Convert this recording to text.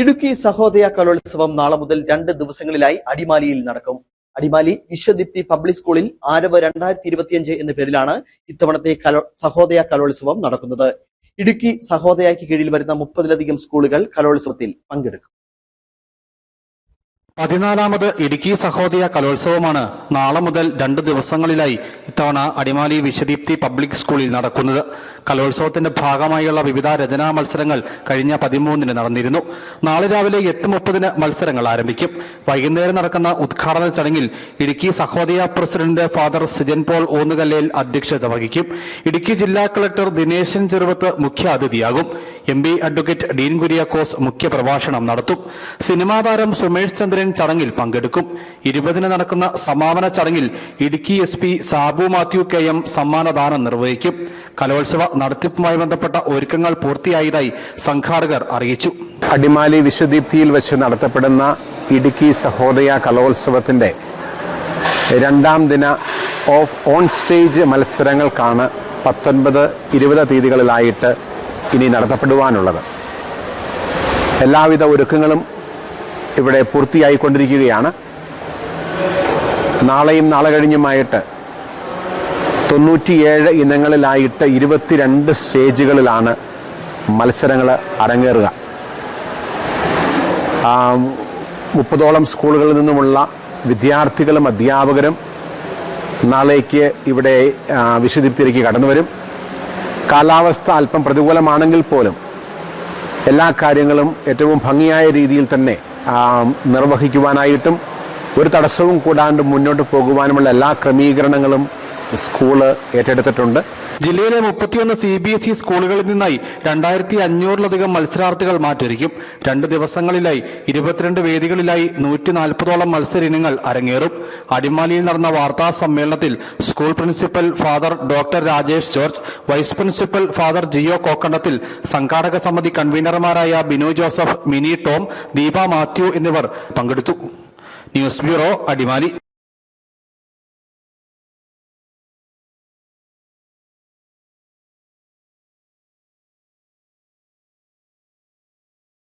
ഇടുക്കി സഹോദയ കലോത്സവം നാളെ മുതൽ രണ്ട് ദിവസങ്ങളിലായി അടിമാലിയിൽ നടക്കും. അടിമാലി വിശ്വദീപ്തി പബ്ലിക് സ്കൂളിൽ ആരവ് രണ്ടായിരത്തി ഇരുപത്തിയഞ്ച് എന്ന പേരിലാണ് ഇത്തവണത്തെ കലോ സഹോദയ കലോത്സവം നടക്കുന്നത്. ഇടുക്കി സഹോദയയ്ക്ക് കീഴിൽ വരുന്ന മുപ്പതിലധികം സ്കൂളുകൾ കലോത്സവത്തിൽ പങ്കെടുക്കും. പതിനാലാമത് ഇടുക്കി സഹോദയ കലോത്സവമാണ് നാളെ മുതൽ രണ്ട് ദിവസങ്ങളിലായി ഇത്തവണ അടിമാലി വിശ്വദീപ്തി പബ്ലിക് സ്കൂളിൽ നടക്കുന്നത്. കലോത്സവത്തിന്റെ ഭാഗമായുള്ള വിവിധ രചനാ മത്സരങ്ങൾ കഴിഞ്ഞ പതിമൂന്നിന് നടന്നിരുന്നു. നാളെ രാവിലെ എട്ട് മുപ്പതിന് മത്സരങ്ങൾ ആരംഭിക്കും. വൈകുന്നേരം നടക്കുന്ന ഉദ്ഘാടന ചടങ്ങിൽ ഇടുക്കി സഹോദയ പ്രസിഡന്റ് ഫാദർ സിജൻ പോൾ ഊന്നുകല്ലേൽ അധ്യക്ഷത വഹിക്കും. ഇടുക്കി ജില്ലാ കളക്ടർ ദിനേശൻ ചെറുവത്ത് മുഖ്യ അതിഥിയാകും M P advocate Dean Kuriakose മുഖ്യപ്രഭാഷണം നടത്തും. സിനിമാ താരം സുമേഷ് ചന്ദ്രൻ ചടങ്ങിൽ പങ്കെടുക്കും. ഇരുപതിന് നടക്കുന്ന സമാപന ചടങ്ങിൽ Idukki S P Sabu Mathew K M സമ്മാനദാനം നിർവഹിക്കും. കലോത്സവ നടത്തിപ്പുമായി ബന്ധപ്പെട്ട ഒരുക്കങ്ങൾ പൂർത്തിയായതായി സംഘാടകർ അറിയിച്ചു. അടിമാലി വിശ്വദീപ്തിയിൽ വെച്ച് നടത്തപ്പെടുന്ന ഇടുക്കി സഹോദയ കലോത്സവത്തിന്റെ രണ്ടാം ദിന ഓഫ് ഓൺ സ്റ്റേജ് മത്സരങ്ങൾക്കാണ് പത്തൊൻപത് ഇരുപത് തീയതികളിലായിട്ട് ഇനി നടത്തപ്പെടുവാനുള്ളത്. എല്ലാവിധ ഒരുക്കങ്ങളും ഇവിടെ പൂർത്തിയായിക്കൊണ്ടിരിക്കുകയാണ്. നാളെയും നാളെ കഴിഞ്ഞുമായിട്ട് തൊണ്ണൂറ്റിയേഴ് ഇനങ്ങളിലായിട്ട് ഇരുപത്തിരണ്ട് സ്റ്റേജുകളിലാണ് മത്സരങ്ങൾ അരങ്ങേറുക. മുപ്പതോളം സ്കൂളുകളിൽ നിന്നുമുള്ള വിദ്യാർത്ഥികളും അധ്യാപകരും നാളേക്ക് ഇവിടെ കടന്നുവരും കടന്നു വരും കാലാവസ്ഥ അല്പം പ്രതികൂലമാണെങ്കിൽ പോലും എല്ലാ കാര്യങ്ങളും ഏറ്റവും ഭംഗിയായ രീതിയിൽ തന്നെ നിർവഹിക്കുവാനായിട്ടും ഒരു തടസ്സവും കൂടാണ്ട് മുന്നോട്ട് പോകുവാനുമുള്ള എല്ലാ ക്രമീകരണങ്ങളും സ്കൂൾ ഏറ്റെടുത്തിട്ടുണ്ട്. ജില്ലയിലെ മുപ്പത്തിയൊന്ന് സി ബി എസ് ഇ സ്കൂളുകളിൽ നിന്നായി രണ്ടായിരത്തി അഞ്ഞൂറിലധികം മത്സരാർത്ഥികൾ മാറ്റൊരുക്കും. രണ്ട് ദിവസങ്ങളിലായി ഇരുപത്തിരണ്ട് വേദികളിലായി നൂറ്റി നാൽപ്പതോളം മത്സര ഇനങ്ങൾ അരങ്ങേറും. അടിമാലിയിൽ നടന്ന വാർത്താ സമ്മേളനത്തിൽ school principal father doctor Rajesh George vice principal father Jiyo Kokkandathil സംഘാടക സമിതി കൺവീനർമാരായ ബിനു ജോസഫ് മിനി ടോം ദീപ മാത്യു എന്നിവർ പങ്കെടുത്തു. News bureau Adimali.